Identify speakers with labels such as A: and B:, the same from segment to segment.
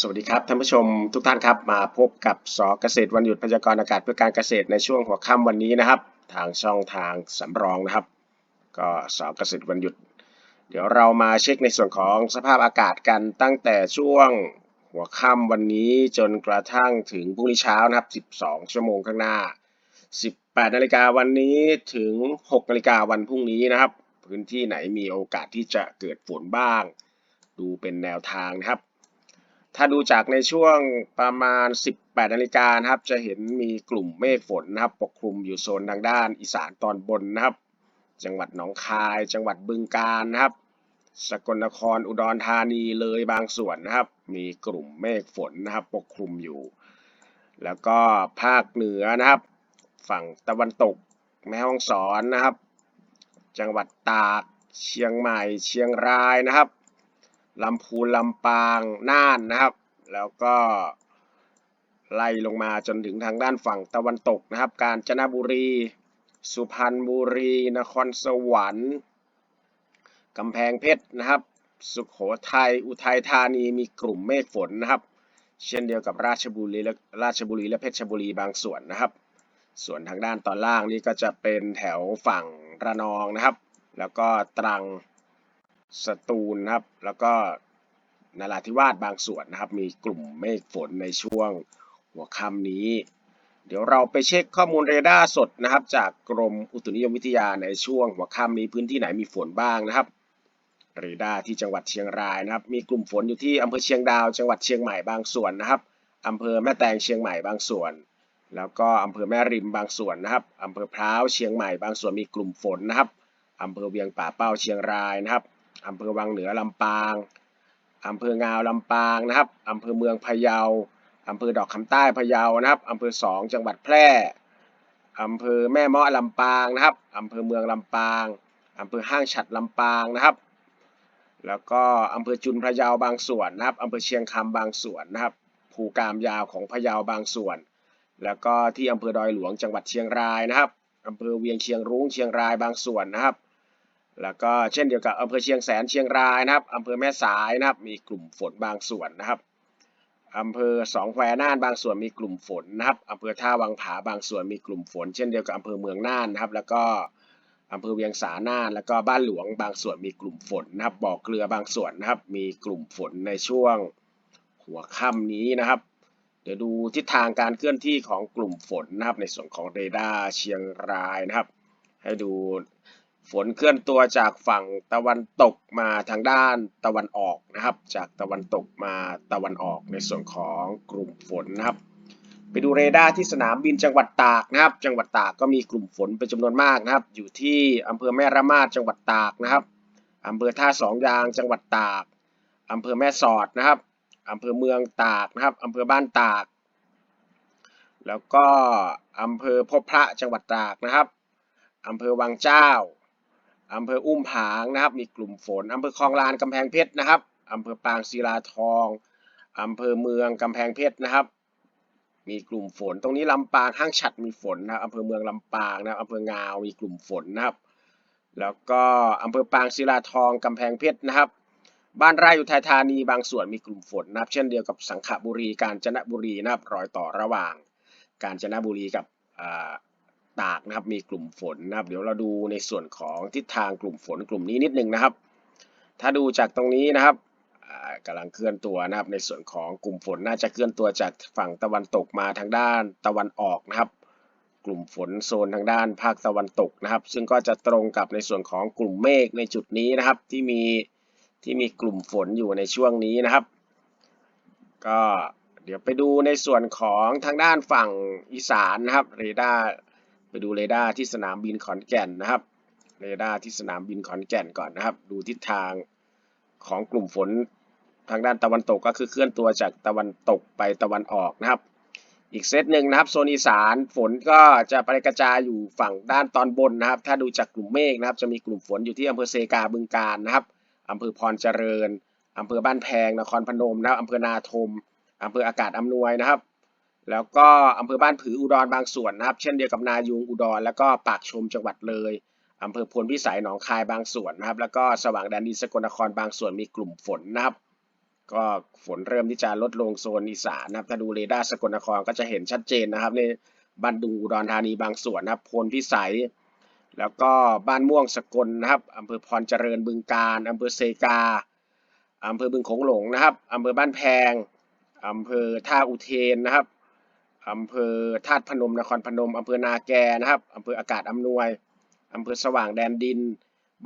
A: สวัสดีครับท่านผู้ชมทุกท่านครับมาพบกับสเกษตรวันหยุดพยากรณ์อากาศเพื่อการเกษตรในช่วงหัวค่ำวันนี้นะครับ ทางช่องทางสำรองนะครับ ก็สเกษตรวันหยุด เดี๋ยวเรามาเช็คในส่วนของสภาพอากาศกันตั้งแต่ช่วงหัวค่ำวันนี้จนกระทั่งถึงพรุ่งนี้เช้านะครับ 12 ชั่วโมงข้างหน้า 18 นาฬิกาวันนี้ถึง 6 นาฬิกาวันพรุ่งนี้นะครับ พื้นที่ไหนมีโอกาสที่จะเกิดฝนบ้าง ดูเป็นแนวทางนะครับ ถ้าดูจากในช่วงประมาณ 18นาฬิกานะครับ จะเห็นมีกลุ่มเมฆฝนนะครับ ปกคลุมอยู่โซนทางด้านอีสานตอนบนนะครับ จังหวัดหนองคาย จังหวัดบึงกาฬนะครับ สกลนครอุดรธานีเลยบางส่วนนะครับ มีกลุ่มเมฆฝนนะครับ ปกคลุมอยู่ แล้วก็ภาคเหนือนะครับ ฝั่งตะวันตกแม่ฮ่องสอนนะครับ จังหวัดตากเชียงใหม่ เชียงรายนะครับ ลำพูนลำปางน่านนะครับ แล้วก็ไล่ลงมาจนถึงทางด้านฝั่งตะวันตกนะครับ กาญจนบุรี สุพรรณบุรี นครสวรรค์กำแพงเพชรนะครับ สุขโขทัยอุทัยธานีมีกลุ่มเมฆฝนนะครับ เช่นเดียวกับราชบุรีและราชบุรีและเพชรบุรีบางส่วนนะครับ ส่วนทางด้านตอนล่างนี่ก็จะเป็นแถวฝั่งระนองนะครับ แล้วก็ตรัง สตูลครับ แล้วก็นราธิวาสบางส่วนนะครับ มีกลุ่มเมฆฝนในช่วงหัวค่ำนี้ เดี๋ยวเราไปเช็คข้อมูลเรดาร์สดนะครับ จากกรมอุตุนิยมวิทยาในช่วงหัวค่ำนี้พื้นที่ไหนมีฝนบ้างนะครับเรดาร์ที่จังหวัดเชียงรายนะครับ มีกลุ่มฝนอยู่ที่อำเภอเชียงดาว จังหวัดเชียงใหม่บางส่วนนะครับอำเภอแม่แตงเชียงใหม่บางส่วน แล้วก็อำเภอแม่ริมบางส่วนนะครับอำเภอพร้าวเชียงใหม่บางส่วนมีกลุ่มฝนนะครับอำเภอเวียงป่าเป้าเชียงรายนะครับ อำเภอวังเหนือลำปางอำเภองาวลำปางนะครับอำเภอเมืองพะเยาอำเภอดอกคำใต้พะเยานะครับอำเภอสองจังหวัดแพร่อำเภอแม่เมาะลำปางนะครับอำเภอเมืองลำปางอำเภอห้างฉัดลำปางนะครับ แล้วก็อำเภอจุนพะเยาบางส่วนนะครับอำเภอเชียงคำบางส่วนนะครับภูกามยาวของพะเยาบางส่วน แล้วก็ที่อำเภอดอยหลวงจังหวัดเชียงรายนะครับอำเภอเวียงเชียงรุ้งเชียงรายบางส่วนนะครับ แล้วก็เช่นเดียวกับอำเภอเชียงแสนเชียงรายนะครับอำเภอแม่สายนะครับมีกลุ่มฝนบางส่วนนะครับอำเภอสองแควน่านบางส่วนมีกลุ่มฝนนะครับอำเภอท่าวังผาบางส่วนมีกลุ่มฝน เช่นเดียวกับอำเภอเมืองน่านนะครับ แล้วก็อำเภอเวียงสาน่านแล้วก็บ้านหลวงบางส่วนมีกลุ่มฝนนะครับบ่อเกลือบางส่วนนะครับ มีกลุ่มฝนในช่วงหัวค่ำนี้นะครับ เดี๋ยวดูทิศทางการเคลื่อนที่ของกลุ่มฝนนะครับ ในส่วนของเรดาร์เชียงรายนะครับ ให้ดู ฝนเคลื่อนตัวจากฝั่งตะวันตกมาทางด้านตะวันออกนะครับ จากตะวันตกมาตะวันออกในส่วนของกลุ่มฝนนะครับ ไปดูเรดาร์ที่สนามบินจังหวัดตากนะครับ จังหวัดตากก็มีกลุ่มฝนเป็นจำนวนมากนะครับ อยู่ที่อำเภอแม่ระมาดจังหวัดตากนะครับอำเภอท่าสองยางจังหวัดตากอำเภอแม่สอดนะครับอำเภอเมืองตากนะครับอำเภอบ้านตาก แล้วก็อำเภอพบพระจังหวัดตากนะครับอำเภอวังเจ้า อำเภออุ้มผางนะครับ มีกลุ่มฝนอำเภอคลองลานกำแพงเพชรนะครับอำเภอปางศิลาทองอำเภอเมืองกำแพงเพชรนะครับ มีกลุ่มฝน ตรงนี้ลำปางห้างฉัดมีฝนนะครับอำเภอเมืองลำปางนะครับอำเภองาวมีกลุ่มฝนนะครับ แล้วก็อำเภอปางศิลาทองกำแพงเพชรนะครับ บ้านไร่อุทัยธานีบางส่วนมีกลุ่มฝนนะครับ เช่นเดียวกับสังขบุรีกาญจนบุรีนะครับรอยต่อระหว่าง กาญจนบุรีกับ ตากนะครับ มีกลุ่มฝนนะครับ เดี๋ยวเราดูในส่วนของทิศทางกลุ่มฝนกลุ่มนี้นิดนึงนะครับ ถ้าดูจากตรงนี้นะครับกำลังเคลื่อนตัวนะครับ ในส่วนของกลุ่มฝนน่าจะเคลื่อนตัวจากฝั่งตะวันตกมาทางด้านตะวันออกนะครับ กลุ่มฝนโซนทางด้านภาคตะวันตกนะครับ ซึ่งก็จะตรงกับในส่วนของกลุ่มเมฆในจุดนี้นะครับ ที่มีที่มีกลุ่มฝนอยู่ในช่วงนี้นะครับ ก็เดี๋ยวไปดูในส่วนของทางด้านฝั่งอีสานนะครับเรดาร์ ไปดูเรดาร์ที่สนามบินขอนแก่นนะครับ เรดาร์ที่สนามบินขอนแก่นก่อนนะครับ ดูทิศทางของกลุ่มฝนทางด้านตะวันตกก็คือเคลื่อนตัวจากตะวันตกไปตะวันออกนะครับ อีกเซตหนึ่งนะครับโซนอีสานฝนก็จะไปกระจายอยู่ฝั่งด้านตอนบนนะครับ ถ้าดูจากกลุ่มเมฆนะครับ จะมีกลุ่มฝนอยู่ที่อำเภอเซกาบึงการนะครับอำเภอพรเจริญอำเภอบ้านแพงนครพนมนะครับอำเภอนาทมอำเภออากาศอำนวยนะครับ แล้วก็อำเภอบ้านผืออุดรบางส่วนนะครับ เช่นเดียวกับนายุงอุดร แล้วก็ปากชมจังหวัดเลยอำเภอพลพิสัยหนองคายบางส่วนนะครับ แล้วก็สว่างแดนดินสกลนครบางส่วนมีกลุ่มฝนนะครับ ก็ฝนเริ่มที่จะลดลงโซนอีสานนะครับถ้าดูเรดาร์สกลนครก็จะเห็นชัดเจนนะครับในบันดุงอุดรธานีบางส่วนนะครับพลพิสัย แล้วก็บ้านม่วงสกลนะครับอำเภอพรเจริญบึงการอำเภอเซกาอำเภอบึงโขงหลงนะครับอำเภอบ้านแพงอำเภอท่าอุเทนนะครับ อำเภอธาตุพนมนครพนมอำเภอนาแกนะครับอำเภออากาศอำนวยอำเภอสว่างแดนดิน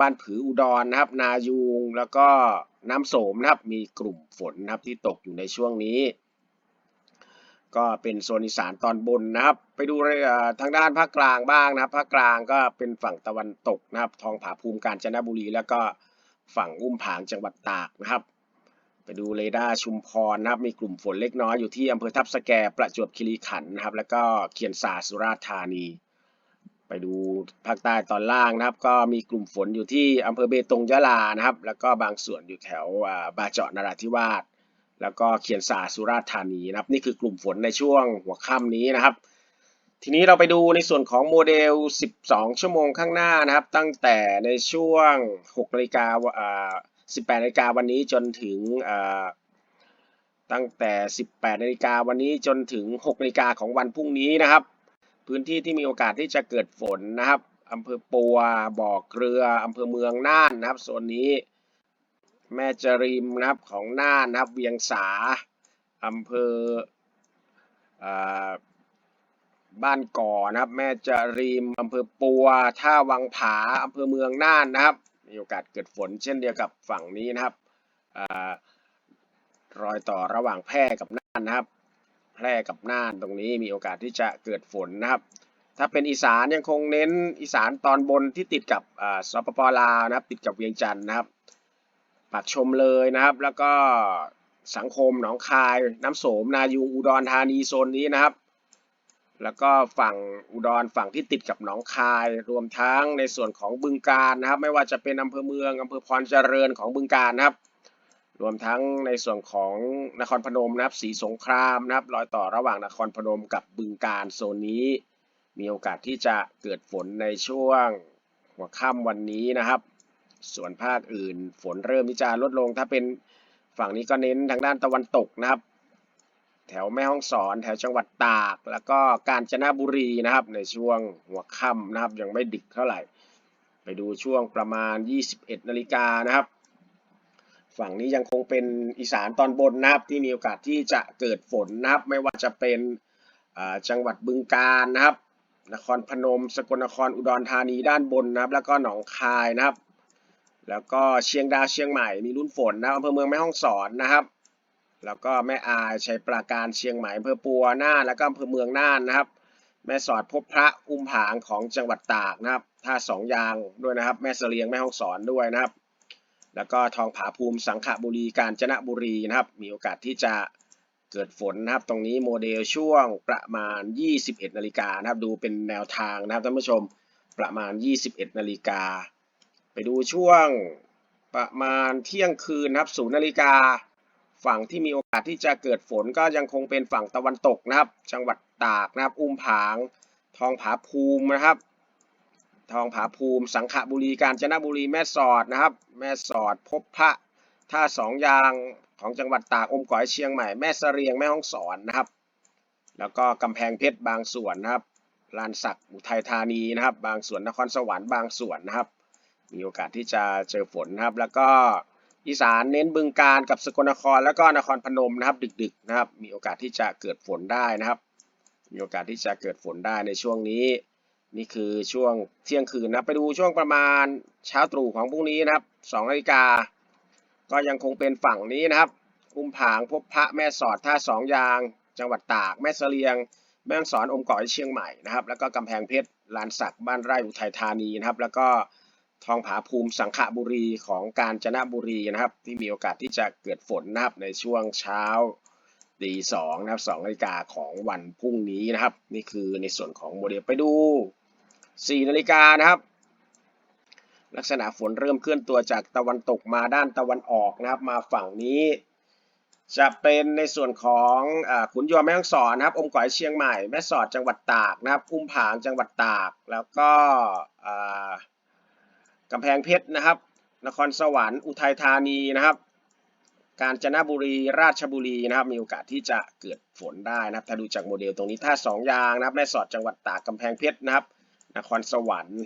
A: บ้านผืออุดรนะครับ นายูงแล้วก็น้ำโสมนะครับ มีกลุ่มฝนนะครับที่ตกอยู่ในช่วงนี้ ก็เป็นโซนอีสานตอนบนนะครับ ไปดูเอ่อทางด้านภาคกลางบ้างนะครับภาคกลางก็เป็นฝั่งตะวันตกนะครับ ทองผาภูมิกาญจนบุรี แล้วก็ฝั่งอุ้มผางจังหวัดตากนะครับ ไปดูเรดาร์ชุมพรนะครับ มีกลุ่มฝนเล็กน้อยอยู่ที่อำเภอทับสแกประจวบคีรีขันธ์นะครับ แล้วก็เคียนซาสุราษฎร์ธานี ไปดูภาคใต้ตอนล่างนะครับ ก็มีกลุ่มฝนอยู่ที่อำเภอเบตงยะลานะครับ แล้วก็บางส่วนอยู่แถวอ่าบาเจาะนราธิวาสแล้วก็เคียนซาสุราษฎร์ธานีนะครับ นี่คือกลุ่มฝนในช่วงหัวค่ำนี้นะครับ ทีนี้เราไปดูในส่วนของโมเดล 12 ชั่วโมงข้างหน้านะครับ ตั้งแต่ในช่วง6นาฬิกา 18นาฬิกาวันนี้จนถึงตั้งแต่ 18นาฬิกาวันนี้จนถึง 6นาฬิกาของวันพรุ่งนี้นะครับ พื้นที่ที่มีโอกาสที่จะเกิดฝนนะครับอำเภอปัวบ่อเกลืออำเภอเมืองน่านนะครับโซนนี้ แม่จริมนะครับของน่านนะครับเวียงสาอำเภออบ้านก่อนะครับ แม่จริมอำเภอปัว ท่าวังผาอำเภอเมืองน่านนะครับ มีโอกาสเกิดฝนเช่นเดียวกับฝั่งนี้นะครับอรอยต่อระหว่างแพร่กับน่านนะครับ แพร่กับน่านตรงนี้มีโอกาสที่จะเกิดฝนนะครับ ถ้าเป็นอีสานยังคงเน้นอีสานตอนบนที่ติดกับอ่าสปปลาวนะครับ ติดกับเวียงจันทร์นะครับปากชมเลยนะครับ แล้วก็สังคมหนองคาย น้ำโสมนายูงอุดรธานีโซนนี้นะครับ แล้วก็ฝั่งอุดรฝั่งที่ติดกับหนองคาย รวมทั้งในส่วนของบึงการนะครับ ไม่ว่าจะเป็นอำเภอเมืองอำเภอพรเจริญของบึงการนะครับ รวมทั้งในส่วนของนครพนมนะครับศรีสงครามนะครับรอยต่อระหว่างนครพนมกับบึงการโซนนี้ มีโอกาสที่จะเกิดฝนในช่วงหัวค่ำวันนี้นะครับ ส่วนภาคอื่นฝนเริ่มที่จะลดลง ถ้าเป็นฝั่งนี้ก็เน้นทางด้านตะวันตกนะครับ แถวแม่ฮ่องสอน แถวจังหวัดตาก แล้วก็กาญจนบุรีนะครับ ในช่วงหัวค่ำนะครับ ยังไม่ดึกเท่าไหร่ ไปดูช่วงประมาณ 21นาฬิกานะครับ ฝั่งนี้ยังคงเป็นอีสานตอนบนนะครับ ที่มีโอกาสที่จะเกิดฝนนะครับ ไม่ว่าจะเป็นจังหวัดบึงกาฬนะครับ นครพนม สกลนครอุดรธานีด้านบนนะครับ แล้วก็หนองคายนะครับ แล้วก็เชียงดาวเชียงใหม่มีรุ่นฝนนะอำเภอเมืองแม่ฮ่องสอนนะครับ แล้วก็แม่อายชัยปราการเชียงใหม่อำเภอปัวน่านแล้วก็อำเภอเมืองน่านนะครับ แม่สอดพบพระอุ้มผางของจังหวัดตากนะครับท่าสองยางด้วยนะครับ แม่เสลียงแม่ฮ่องสอนด้วยนะครับ แล้วก็ทองผาภูมิสังขบุรีกาญจนบุรีนะครับ มีโอกาสที่จะเกิดฝนนะครับ ตรงนี้โมเดลช่วงประมาณ 21 นาฬิกานะครับ ดูเป็นแนวทางนะครับท่านผู้ชมประมาณ 21 นาฬิกา ไปดูช่วงประมาณเที่ยงคืนนะครับศูนย์นาฬิกา ฝั่งที่มีโอกาสที่จะเกิดฝนก็ยังคงเป็นฝั่งตะวันตกนะครับ จังหวัดตากนะครับ อุ้มผาง ทองผาภูมินะครับ ทองผาภูมิ สังขบุรี กาญจนบุรี แม่สอดนะครับ แม่สอด พบพระ ท่าสองยางของจังหวัดตาก อมก๋อยเชียงใหม่ แม่เสรียง แม่ฮ่องสอนนะครับ แล้วก็กำแพงเพชรบางส่วนนะครับ ลานสักอุทัยธานีนะครับ บางส่วนนครสวรรค์บางส่วนนะครับ มีโอกาสที่จะเจอฝนนะครับ แล้วก็ อีสานเน้นบึงการกับสกลนครแล้วก็นครพนมนะครับ ดึกๆนะครับ มีโอกาสที่จะเกิดฝนได้นะครับ มีโอกาสที่จะเกิดฝนได้ในช่วงนี้ นี่คือช่วงเที่ยงคืนนะไปดูช่วงประมาณเช้าตรู่ของพรุ่งนี้นะครับ2นาฬิกาก็ยังคงเป็นฝั่งนี้นะครับอุ้มผางพบพระแม่สอดท่าสองยาง จังหวัดตาก แม่เสลียง แม่ฮ่องสอนอมก๋อยเชียงใหม่นะครับ แล้วก็กำแพงเพชรลานสักบ้านไร่อุทัยธานีนะครับ แล้วก็ ทองผาภูมิสังขบุรีของกาญจนบุรีนะครับ ที่มีโอกาสที่จะเกิดฝนนะครับในช่วงเช้าตีสองนะครับสองนาฬิกาของวันพรุ่งนี้นะครับ นี่คือในส่วนของโมเดลไปดูสี่นาฬิกานะครับ ลักษณะฝนเริ่มเคลื่อนตัวจากตะวันตกมาด้านตะวันออกนะครับ มาฝั่งนี้ จะเป็นในส่วนของอขุนยวมแม่ฮ่องสอนนะครับ อมก๋อยเชียงใหม่แม่สอดจังหวัดตากนะครับอุ้มผางจังหวัดตาก แล้วก็อ่า กำแพงเพชรนะครับ นครสวรรค์อุทัยธานีนะครับ กาญจนบุรีราชบุรีนะครับ มีโอกาสที่จะเกิดฝนได้นะครับ ถ้าดูจากโมเดลตรงนี้ถ้าสองยางนะครับแม่สอดจังหวัดตากกำแพงเพชรนะครับ นครสวรรค์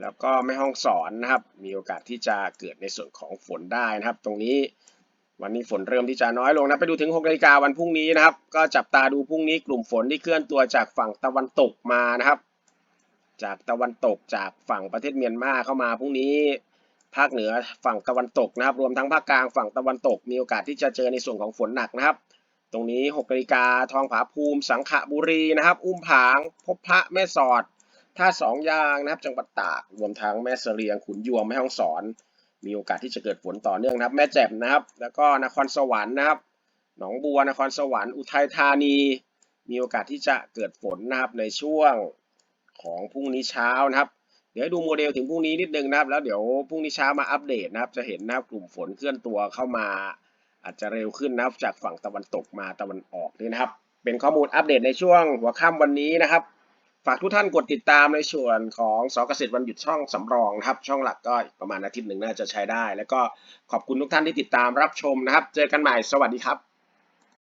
A: แล้วก็แม่ห้องสอนนะครับ มีโอกาสที่จะเกิดในส่วนของฝนได้นะครับ ตรงนี้วันนี้ฝนเริ่มที่จะน้อยลงนะไปดูถึง6นาฬิกาวันพรุ่งนี้นะครับ ก็จับตาดูพรุ่งนี้กลุ่มฝนที่เคลื่อนตัวจากฝั่งตะวันตกมานะครับ จากตะวันตกจากฝั่งประเทศเมียนมาเข้ามาพรุ่งนี้ภาคเหนือฝั่งตะวันตกนะครับ รวมทั้งภาคกลางฝั่งตะวันตก มีโอกาสที่จะเจอในส่วนของฝนหนักนะครับ ตรงนี้6นาฬิกาทองผาภูมิ สังขบุรีนะครับ อุ้มผาง พบพระแม่สอดท่าสองยางนะครับ จังหวัดตากรวมทั้งแม่เสลียงขุนยวมแม่ฮ่องสอน มีโอกาสที่จะเกิดฝนต่อเนื่องนะครับ แม่แจ่มนะครับ แล้วก็นครสวรรค์นะครับ หนองบัวนครสวรรค์อุทัยธานี มีโอกาสที่จะเกิดฝนนะครับในช่วง ของพรุ่งนี้เช้านะครับ เดี๋ยวดูโมเดลถึงพรุ่งนี้นิดนึงนะครับ แล้วเดี๋ยวพรุ่งนี้เช้ามาอัปเดตนะครับ จะเห็นนะครับกลุ่มฝนเคลื่อนตัวเข้ามา อาจจะเร็วขึ้นนะครับจากฝั่งตะวันตกมาตะวันออกนี่นะครับ เป็นข้อมูลอัปเดตในช่วงหัวค่ำวันนี้นะครับ ฝากทุกท่านกดติดตามในส่วนของสเกษตรวันหยุดช่องสำรองนะครับ ช่องหลักก็อีกประมาณอาทิตย์หนึ่งน่าจะใช้ได้ แล้วก็ขอบคุณทุกท่านที่ติดตามรับชมนะครับ เจอกันใหม่สวัสดีครับ